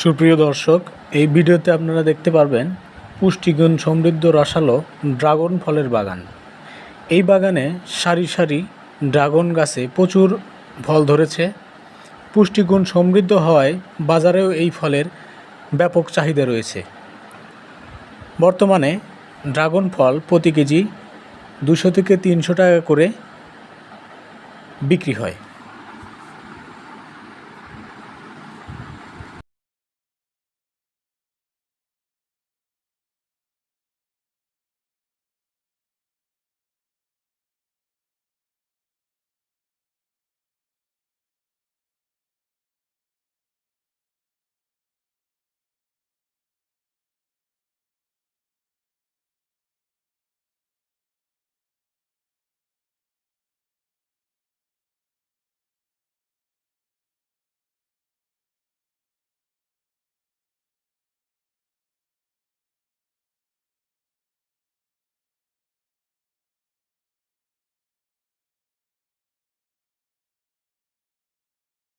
সুপ্রিয় দর্শক, এই ভিডিওতে আপনারা দেখতে পারবেন পুষ্টিগুণ সমৃদ্ধ রসালো ড্রাগন ফলের বাগান। এই বাগানে সারি সারি ড্রাগন গাছে প্রচুর ফল ধরেছে। পুষ্টিগুণ সমৃদ্ধ হওয়ায় বাজারেও এই ফলের ব্যাপক চাহিদা রয়েছে। বর্তমানে ড্রাগন ফল প্রতি কেজি দুশো থেকে তিনশো টাকা করে বিক্রি হয়।